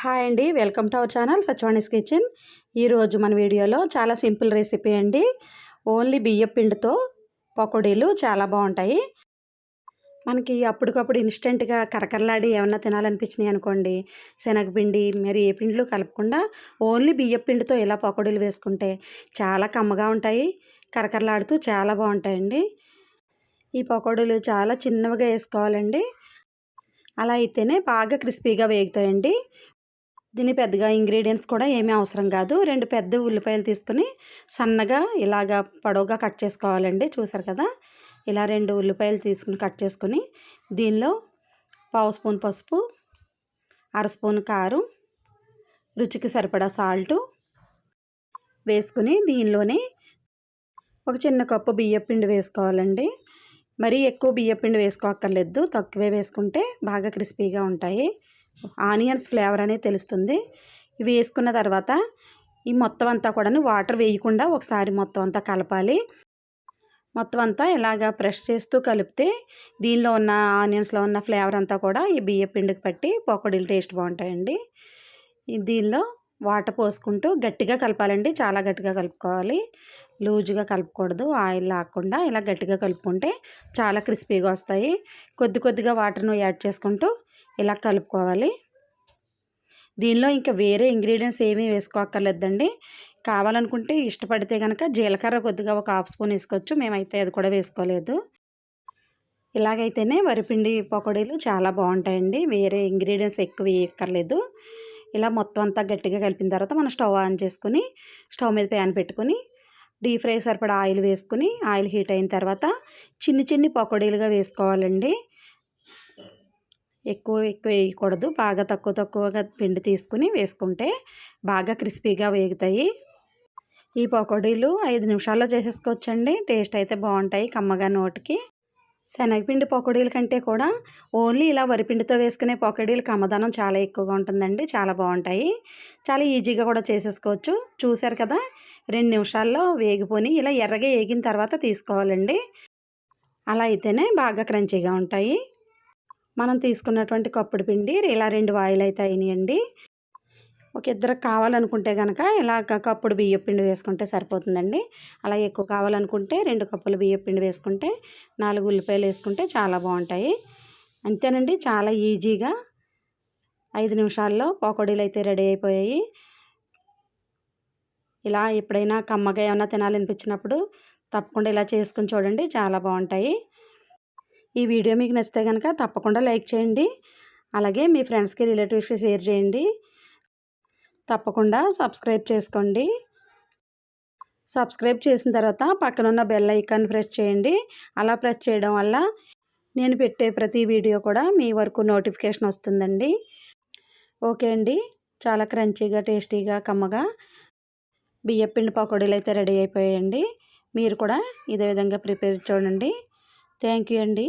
Hi అండి welcome to our channel Sachvani's kitchen. ఈరోజు మన వీడియోలో చాలా సింపుల్ రెసిపీ అండి. ఓన్లీ బియ్యపిండితో పకోడీలు చాలా బాగుంటాయి. మనకి అప్పటికప్పుడు ఇన్స్టెంట్గా కరకరలాడి ఏమన్నా తినాలనిపించినాయి అనుకోండి శనగపిండి మరి ఏ పిండిలు కలపకుండా ఓన్లీ బియ్యపిండితో ఇలా పకోడీలు వేసుకుంటే చాలా కమ్మగా ఉంటాయి కరకరలాడుతూ చాలా బాగుంటాయండి. ఈ పకోడీలు చాలా చిన్నవిగా వేసుకోవాలండి. అలా అయితేనే బాగా క్రిస్పీగా వేగుతాయండి. దీని పెద్దగా ఇంగ్రీడియంట్స్ కూడా ఏమీ అవసరం కాదు. రెండు పెద్ద ఉల్లిపాయలు తీసుకుని సన్నగా ఇలాగా పొడవుగా కట్ చేసుకోవాలండి. చూసారు కదా? ఇలా రెండు ఉల్లిపాయలు తీసుకుని కట్ చేసుకుని దీనిలో పావు స్పూన్ పసుపు అర స్పూన్ కారం రుచికి సరిపడా సాల్టు వేసుకుని దీనిలోనే ఒక చిన్న కప్పు బియ్యపిండి వేసుకోవాలండి. మరీ ఎక్కువ బియ్యపిండి వేసుకోక్కర్లేదు. తక్కువే వేసుకుంటే బాగా క్రిస్పీగా ఉంటాయి. ఆనియన్స్ ఫ్లేవర్ అనేది తెలుస్తుంది. ఇవి వేసుకున్న తర్వాత ఈ మొత్తం అంతా కూడా వాటర్ వేయకుండా ఒకసారి మొత్తం అంతా కలపాలి. మొత్తం అంతా ఇలాగా ప్రెష్ చేస్తూ కలిపితే దీనిలో ఉన్న ఆనియన్స్లో ఉన్న ఫ్లేవర్ అంతా కూడా ఈ బియ్య పిండికి పట్టి పకోడీలు టేస్ట్ బాగుంటాయండి. దీనిలో వాటర్ పోసుకుంటూ గట్టిగా కలపాలండి. చాలా గట్టిగా కలుపుకోవాలి. లూజుగా కలపకూడదు. ఆయిల్ లాక్కుండా ఇలా గట్టిగా కలుపుకుంటే చాలా క్రిస్పీగా వస్తాయి. కొద్ది కొద్దిగా వాటర్ను యాడ్ చేసుకుంటూ ఇలా కలుపుకోవాలి. దీనిలో ఇంకా వేరే ఇంగ్రీడియంట్స్ ఏమీ వేసుకోక్కర్లేదండి. కావాలనుకుంటే ఇష్టపడితే కనుక జీలకర్ర కొద్దిగా ఒక హాఫ్ స్పూన్ వేసుకోవచ్చు. మేమైతే అది కూడా వేసుకోలేదు. ఇలాగైతేనే వరిపిండి పకోడీలు చాలా బాగుంటాయండి. వేరే ఇంగ్రీడియంట్స్ ఎక్కువ వేయక్కర్లేదు. ఇలా మొత్తం అంతా గట్టిగా కలిపిన తర్వాత మనం స్టవ్ ఆన్ చేసుకుని స్టవ్ మీద ప్యాన్ పెట్టుకుని డీప్ ఫ్రై సరిపడా ఆయిల్ వేసుకుని ఆయిల్ హీట్ అయిన తర్వాత చిన్ని చిన్ని పకోడీలుగా వేసుకోవాలండి. ఎక్కువ ఎక్కువ వేయకూడదు. బాగా తక్కువ తక్కువగా పిండి తీసుకుని వేసుకుంటే బాగా క్రిస్పీగా వేగుతాయి. ఈ పకోడీలు ఐదు నిమిషాల్లో చేసేసుకోవచ్చండి. టేస్ట్ అయితే బాగుంటాయి కమ్మగా నోటికి. శనగపిండి పకోడీల కంటే కూడా ఓన్లీ ఇలా వరిపిండితో వేసుకునే పకోడీలు కమ్మదనం చాలా ఎక్కువగా ఉంటుందండి. చాలా బాగుంటాయి. చాలా ఈజీగా కూడా చేసేసుకోవచ్చు. చూశారు కదా? రెండు నిమిషాల్లో వేగిపోని ఇలా ఎర్రగా వేగిన తర్వాత తీసుకోవాలండి. అలా అయితేనే బాగా క్రంచీగా ఉంటాయి. మనం తీసుకున్నటువంటి కప్పుడు పిండి ఇలా రెండు వాయిల్ అయితే అయినాయండి. ఒక ఇద్దరు కావాలనుకుంటే కనుక ఇలా కప్పుడు బియ్య పిండి వేసుకుంటే సరిపోతుందండి. అలా ఎక్కువ కావాలనుకుంటే రెండు కప్పులు బియ్య పిండి వేసుకుంటే నాలుగు ఉల్లిపాయలు వేసుకుంటే చాలా బాగుంటాయి. అంతేనండి చాలా ఈజీగా ఐదు నిమిషాల్లో పకోడీలు అయితే రెడీ అయిపోయాయి. ఇలా ఎప్పుడైనా కమ్మగా ఏమైనా తినాలనిపించినప్పుడు తప్పకుండా ఇలా చేసుకుని చూడండి చాలా బాగుంటాయి. ఈ వీడియో మీకు నచ్చితే కనుక తప్పకుండా లైక్ చేయండి. అలాగే మీ ఫ్రెండ్స్కి రిలేటివ్స్కి షేర్ చేయండి. తప్పకుండా సబ్స్క్రైబ్ చేసుకోండి. సబ్స్క్రైబ్ చేసిన తర్వాత పక్కనున్న బెల్ ఐకాన్ ప్రెస్ చేయండి. అలా ప్రెస్ చేయడం వల్ల నేను పెట్టే ప్రతి వీడియో కూడా మీ వరకు నోటిఫికేషన్ వస్తుందండి. ఓకే అండి. చాలా క్రంచీగా టేస్టీగా కమ్మగా బియ్యపిండి పకోడీలు అయితే రెడీ అయిపోయాయండి. మీరు కూడా ఇదే విధంగా ప్రిపేర్ చూడండి థ్యాంక్ యూ అండి.